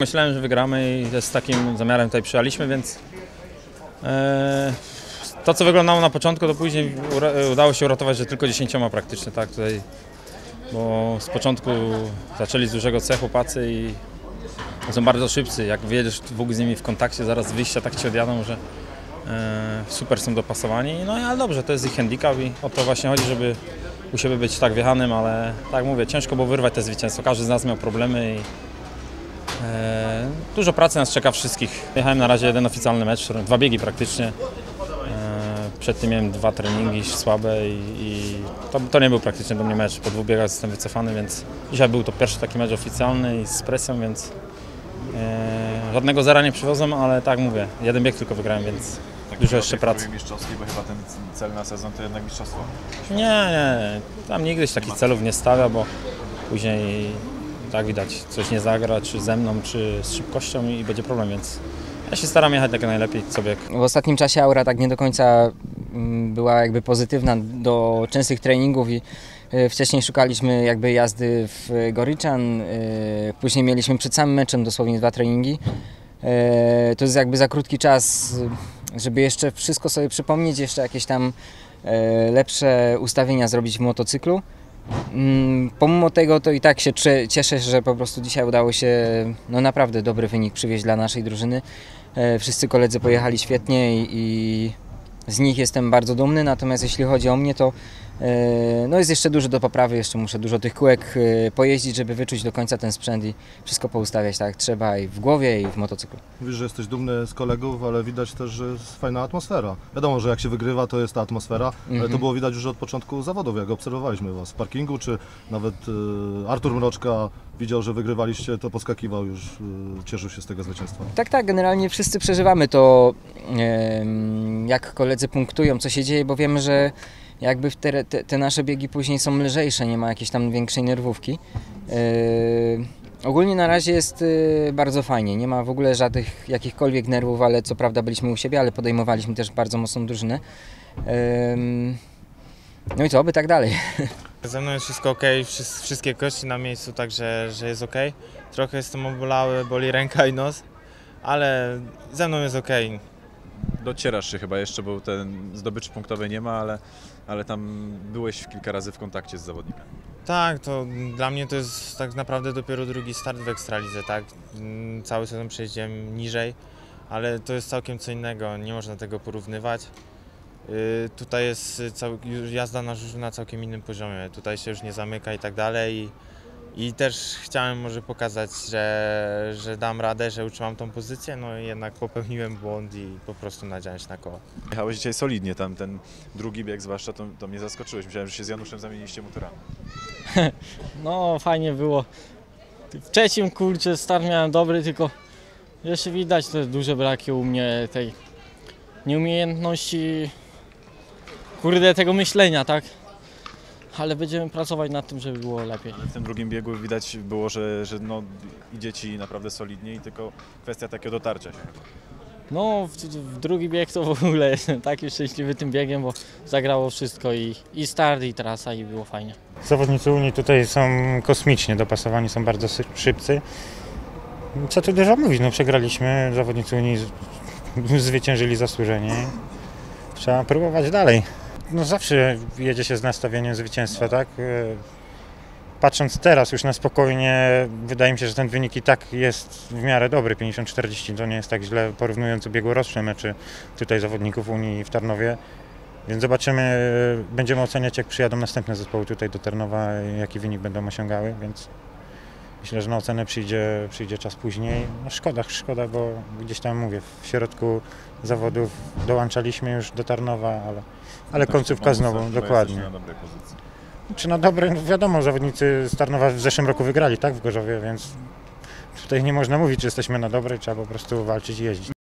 Myślałem, że wygramy i z takim zamiarem tutaj przyjechaliśmy, więc e, to co wyglądało na początku, to później udało się uratować, że tylko 10 praktycznie, tak tutaj, bo z początku zaczęli z dużego cechu pacy i są bardzo szybcy, jak wyjedziesz ogóle z nimi w kontakcie, zaraz wyjścia tak ci odjadą, że e, super są dopasowani, no ale dobrze, to jest ich handicap i o to właśnie chodzi, żeby u siebie być tak wjechanym, ale tak mówię, ciężko było wyrwać te zwycięstwo, każdy z nas miał problemy i Dużo pracy nas czeka wszystkich. Jechałem na razie jeden oficjalny mecz, dwa biegi praktycznie. E, Przed tym miałem dwa treningi słabe i, i to, to nie był praktycznie do mnie mecz. Po dwóch biegach jestem wycofany, więc dzisiaj był to pierwszy taki mecz oficjalny i z presją, więc e, żadnego zera nie przywiozłem, ale tak mówię, jeden bieg tylko wygrałem, więc Tak Dużo jeszcze pracy. mistrzowskiej, bo chyba ten cel na sezon to jednak mistrzostwo. nie, nie, tam nigdy się takich celów nie stawia, bo później tak widać, coś nie zagra, czy ze mną, czy z szybkością i będzie problem, więc ja się staram jechać jak najlepiej co bieg. W ostatnim czasie aura tak nie do końca mm, była jakby pozytywna do częstych treningów i e, wcześniej szukaliśmy jakby jazdy w Goryczan, e, później mieliśmy przed samym meczem dosłownie dwa treningi. E, To jest jakby za krótki czas, żeby jeszcze wszystko sobie przypomnieć, jeszcze jakieś tam lepsze ustawienia zrobić w motocyklu. Mm, Pomimo tego to i tak się cieszę, że po prostu dzisiaj udało się no naprawdę dobry wynik przywieźć dla naszej drużyny. E, Wszyscy koledzy pojechali świetnie i, i z nich jestem bardzo dumny, natomiast jeśli chodzi o mnie, to no jest jeszcze dużo do poprawy, jeszcze muszę dużo tych kółek e, pojeździć, żeby wyczuć do końca ten sprzęt i wszystko poustawiać tak trzeba i w głowie i w motocyklu. Mówisz, że jesteś dumny z kolegów, ale widać też, że jest fajna atmosfera. Wiadomo, że jak się wygrywa, to jest ta atmosfera, ale Mhm. to było widać już od początku zawodów, jak obserwowaliśmy Was w parkingu, czy nawet y, Artur Mroczka widział, że wygrywaliście, to poskakiwał już, cieszył się z tego zwycięstwa. Tak, tak, generalnie wszyscy przeżywamy to, jak koledzy punktują, co się dzieje, bo wiemy, że jakby te, te, te nasze biegi później są lżejsze, nie ma jakiejś tam większej nerwówki. E, ogólnie na razie jest e, bardzo fajnie, nie ma w ogóle żadnych jakichkolwiek nerwów, ale co prawda byliśmy u siebie, ale podejmowaliśmy też bardzo mocną drużynę. Em, no i co, by tak dalej. Ze mną jest wszystko ok, wszys- wszystkie kości na miejscu, także że jest ok. Trochę jestem obolały, boli ręka i nos, ale ze mną jest ok. Docierasz się chyba jeszcze, bo ten zdobyczy punktowej nie ma, ale, ale tam byłeś kilka razy w kontakcie z zawodnikiem. Tak, to dla mnie to jest tak naprawdę dopiero drugi start w Ekstralidze, tak? Mm, Cały sezon przejeździłem niżej, ale to jest całkiem co innego, nie można tego porównywać. Yy, Tutaj jest cał, jazda na żużlu na całkiem innym poziomie, tutaj się już nie zamyka i tak dalej. I, i też chciałem może pokazać, że, że dam radę, że utrzymam tą pozycję, no i jednak popełniłem błąd i po prostu nadziałem się na koło. Jechałeś dzisiaj solidnie, tam ten drugi bieg zwłaszcza, to, to mnie zaskoczyłeś. Myślałem, że się z Januszem zamieniliście motorami. No fajnie było. W trzecim kurczę start miałem dobry, tylko jeszcze widać te duże braki u mnie tej nieumiejętności kurde tego myślenia, tak? Ale będziemy pracować nad tym, żeby było lepiej. W tym drugim biegu widać było, że, że no, idzie ci naprawdę solidnie i tylko kwestia takiego dotarcia się. No w, w drugi bieg to w ogóle jestem taki szczęśliwy tym biegiem, bo zagrało wszystko i, i start i trasa i było fajnie. Zawodnicy Unii tutaj są kosmicznie dopasowani, są bardzo szybcy. Co tu dużo mówić, no przegraliśmy, zawodnicy Unii zwyciężyli zasłużenie. Trzeba próbować dalej. No zawsze jedzie się z nastawieniem zwycięstwa, tak? E, Patrząc teraz już na spokojnie, wydaje mi się, że ten wynik i tak jest w miarę dobry, 50-40, to nie jest tak źle porównując ubiegłoroczne mecze tutaj zawodników Unii w Tarnowie. Więc zobaczymy, będziemy oceniać jak przyjadą następne zespoły tutaj do Tarnowa, jaki wynik będą osiągały, więc myślę, że na ocenę przyjdzie, przyjdzie czas później. No szkoda, szkoda, bo gdzieś tam mówię, w środku zawodów dołączaliśmy już do Tarnowa, ale, ale końcówka znowu, Chyba dokładnie. na dobrej pozycji. Czy na dobre, no wiadomo, zawodnicy z Tarnowa w zeszłym roku wygrali, tak, w Gorzowie, więc tutaj nie można mówić, czy jesteśmy na dobrej, trzeba po prostu walczyć i jeździć.